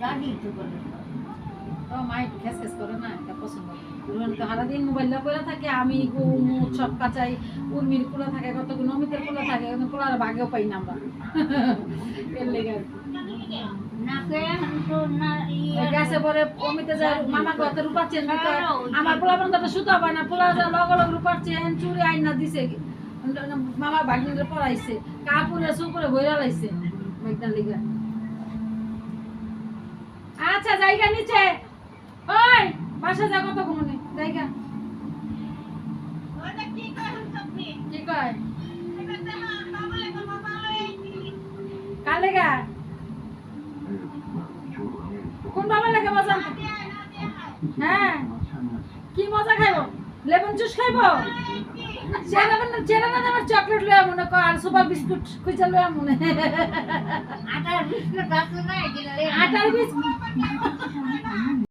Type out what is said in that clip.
গাড়ি তো করে ও মা খেস খেস করে না এটা পছন্দ রুহান তো সারাদিন মোবাইল করে থাকে আমি গুমু সব কাচাই উর্মির কুলা থাকে কতগুলো অমিতের কুলা থাকে কুলার ভাগেও পাই না আমরা। এর লেগে আর কি। নাকে এখন তো না ইয়ে গেছে পরে অমিতে যায় মামা কত রূপার চেন আমার পোলা বন্ধ সুতা পায় না পোলা যা লগ লগ রূপার চেন চুরি আইনা দিছে। মামা ভাগ্নিরে পড়াইছে কাপড়ে সুপরে বইরা লাইছে। মেঘনার লিগা। আচ্ছা জায়গা নিচে। ওই বাসা যা কত ঘুমনে জায়গা। কি কয় কালে কোন বাবা লাগে? মজা? হ্যাঁ। কি মজা খাইবো? লেমন জুস খাইবো? চেরা না আমার চকলেট লয়া মনে কর আর সুপার বিস্কুট খুঁজে লয়া মনে। আটার বিস্কুট আছে না আটার বিস্কুট।